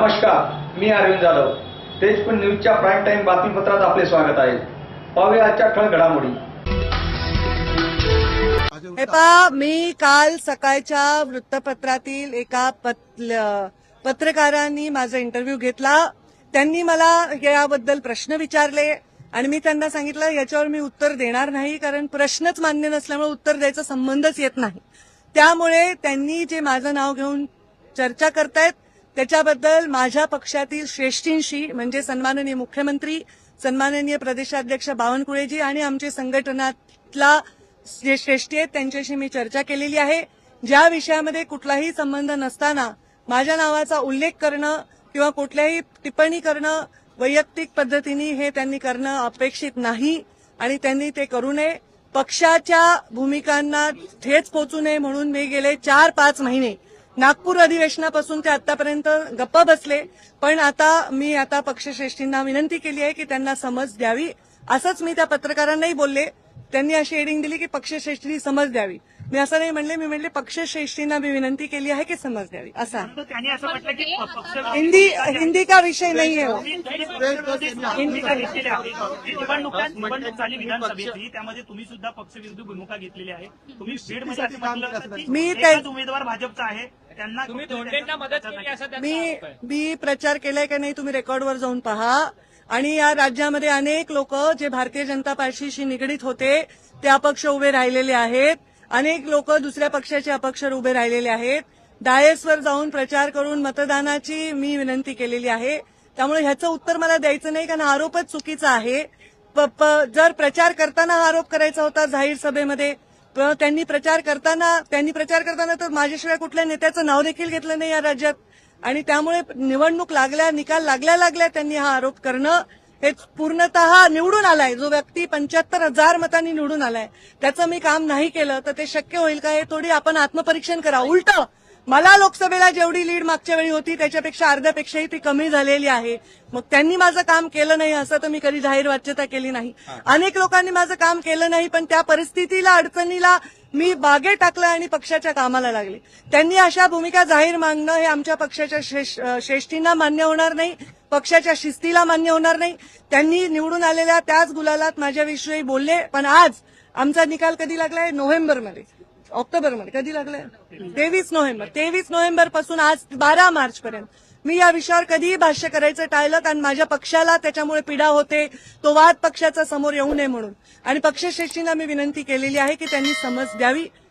नमस्कार मी अरविंद जाधव. तेजपूर न्यूजच्या prime time बातमीपत्रात आपले स्वागत आहे. पाहूया आजच्या ठळ घडामोडी. हे मी काल सकाळच्या वृत्तपत्रातील एका पत्रकारांनी माझा इंटरव्ह्यू घेतला. त्यांनी मला याबद्दल प्रश्न विचारले आणि मी त्यांना सांगितलं याच्यावर मी उत्तर देणार नाही कारण प्रश्नच मान्य नसल्यामुळे उत्तर द्यायचा संबंधच येत नाही. त्यामुळे त्यांनी जे माझं नाव घेऊन चर्चा करतायत त्याच्याबद्दल माझ्या पक्षातील श्रेष्ठींशी म्हणजे सन्माननीय मुख्यमंत्री सन्माननीय प्रदेशाध्यक्ष बावनकुळेजी आणि आमचे संघटनातला जे श्रेष्ठी आहेत त्यांच्याशी मी चर्चा केलेली आहे. ज्या विषयामध्ये कुठलाही संबंध नसताना माझ्या नावाचा उल्लेख करणं किंवा कुठल्याही टिप्पणी करणं वैयक्तिक पद्धतीने हे त्यांनी करणं अपेक्षित नाही आणि त्यांनी ते करू नये. पक्षाच्या भूमिकांना ठेच पोचू नये म्हणून मी गेले चार पाच महिने नागपूर अधिवेशनापासून ते आतापर्यंत गप्प बसले. पण आता मी आता पक्षश्रेष्ठींना विनंती केली आहे की त्यांना समज द्यावी. असंच मी त्या पत्रकारांनाही बोलले. त्यांनी अशी हेडिंग दिली की पक्षश्रेष्ठींनी समज द्यावी. मी असं नाही म्हणले मी म्हणले पक्षश्रेष्ठींना मी विनंती केली आहे की समज द्यावी. असं. त्यांनी असं म्हटलं की पक्ष हिंदी हिंदी का विषय नाही आहे हो. हिंदी का घेतलेले आहे. निवडणुका निवडणूक झाली विधानसभेची त्यामध्ये तुम्ही सुद्धा पक्षविरुद्ध भूमिका घेतलेली आहे. तुम्ही बीडमध्ये असं म्हटलं होतं की मी त्या- एकच उमेदवार भाजपचा आहे त्यांना तुम्ही फक्त धोंडेंना मदत केली असं त्यांचा मी आरोप आहे. मी प्रचार केलाय का नाही तुम्ही रेकॉर्डवर जाऊन पहा. आणि या राज्यामध्ये अनेक लोक जे भारतीय जनता पार्टीशी निगडीत होते ते अपक्ष उभे राहिलेले आहेत. अनेक लोक दुसऱ्या पक्षाचे अपक्ष उभे राहिलेले आहेत. डायसवर जाऊन प्रचार करून मतदानाची मी विनंती केलेली आहे. त्यामुळे ह्याचं उत्तर मला द्यायचं नाही कारण हा आरोपच चुकीचा आहे. प- प- जर प्रचार करताना हा आरोप करायचा होता जाहीर सभेमध्ये प- त्यांनी प्रचार करताना त्यांनी प्रचार करताना तर माझ्याशिवाय कुठल्या नेत्याचं नाव देखील घेतलं नाही या राज्यात. आणि त्यामुळे निवडणूक लागल्या निकाल लागल्या लागल्या त्यांनी हा आरोप करणं हे पूर्णतः निवडून आलाय. जो व्यक्ती पंच्याहत्तर हजार मतांनी निवडून आलाय. त्याचं मी काम नाही केलं तर ते शक्य होईल का हे थोडी आपण आत्मपरीक्षण करा. उलट मला लोकसभेला जेवढी लीड मागच्या वेळी होती त्याच्यापेक्षा अर्ध्यापेक्षाही ती कमी झालेली आहे. मग त्यांनी माझं काम केलं नाही असं तर मी कधी जाहीर वाच्यता केली नाही. अनेक लोकांनी माझं काम केलं नाही पण त्या परिस्थितीला अडचणीला मी बागे टाकलं आणि पक्षाच्या कामाला लागले. त्यांनी अशा भूमिका जाहीर मागणं हे आमच्या पक्षाच्या श्रेष्ठींना मान्य होणार नाही पक्षाच्या शिस्तीला मान्य होणार नाही. त्यांनी निवडून आलेल्या त्याच गुलालात माझ्याविषयी बोलले पण आज आमचा निकाल कधी लागलाय? नोव्हेंबरमध्ये. ऑक्टोबरमध्ये कधी लागलंय? तेवीस नोव्हेंबर. तेवीस नोव्हेंबरपासून आज बारा मार्च पर्यंत मी या विषयावर कधीही भाष्य करायचं टाळलं कारण माझ्या पक्षाला त्याच्यामुळे पीडा होते. तो वाद पक्षाचा समोर येऊ नये म्हणून. आणि पक्षश्रेष्ठींना मी विनंती केलेली आहे की त्यांनी समज द्यावी.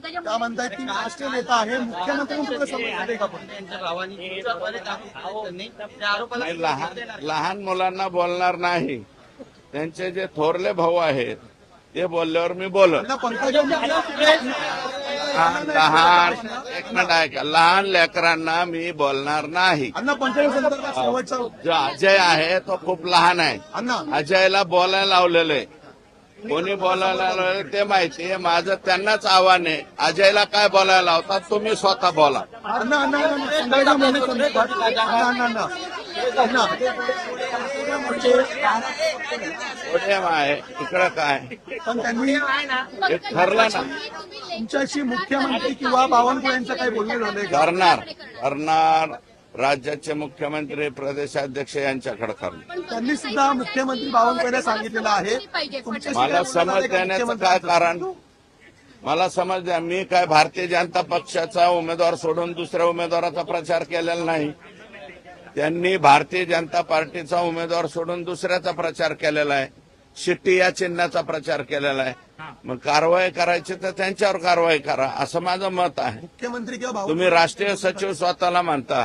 त्या म्हणतायत की राष्ट्रीय नेता आहे मुख्यमंत्री तुला समजलं का पण? नाही, लहान लहान मुलांना बोलणार नाही. त्यांचे जे थोरले भाऊ आहेत ते बोलल्यावर मी बोलत. लहान लहान एक मिनिट ऐका. लहान लेकरांना मी बोलणार नाही. जो अजय आहे तो खूप लहान आहे. अजयला बोलायला लावलेलं आहे. कोणी बोलायला ते माहिती आहे माझं त्यांनाच आव्हान आहे अजयला काय बोलायला लावतात तुम्ही स्वतः बोला आहे इकडं काय पण त्यांनी हे ठरलं ना तुमच्याशी मुख्यमंत्री किंवा बावनकुळे यांचं काही बोलणं झालंय का करणार करणार राज्याचे मुख्यमंत्री प्रदेशाध्यक्ष यांच्याकडे करणार त्यांनी सुद्धा मुख्यमंत्री बावनकुळे सांगितलेलं आहे. मला समज देण्याचं काय? कारण? मला समज द्या मी काय भारतीय जनता पक्षाचा उमेदवार सोडून दुसऱ्या उमेदवाराचा प्रचार केलेला नाही. त्यांनी भारतीय जनता पार्टीचा उमेदवार सोडून दुसऱ्याचा प्रचार केलेला आहे. शिट्टी या चिन्हाचा प्रचार केलेला आहे. मग कारवाई करायची तर त्यांच्यावर कारवाई करा असं माझं मत आहे. मुख्यमंत्री किंवा भाऊ तुम्ही राष्ट्रीय सचिव स्वतःला मानता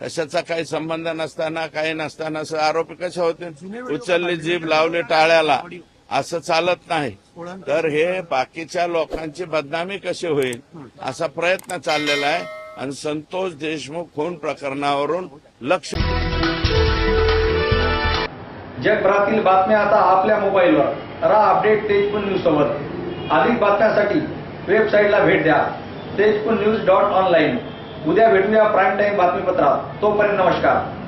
कशाचा काही संबंध नसताना काही नसताना सह आरोपी कसे होते उचलली जीभ लावली टाळ्याला. असं चालत नाही. तर हे बाकीच्या लोकांची बदनामी कशी होईल? असा प्रयत्न चाललेला आहे. आणि संतोष देशमुख खून प्रकरणावरून लक्ष जगभरातील बातम्या आता आपल्या मोबाईलवर. राहा अपडेट तेजपूर न्यूज सोबत. अधिक बातम्यांसाठी वेबसाईटला भेट द्या. तेजपूर न्यूज डॉट ऑनलाईन उद्या भेटूया प्राईम टाईम बातमीपत्रात. तोपर्यंत नमस्कार.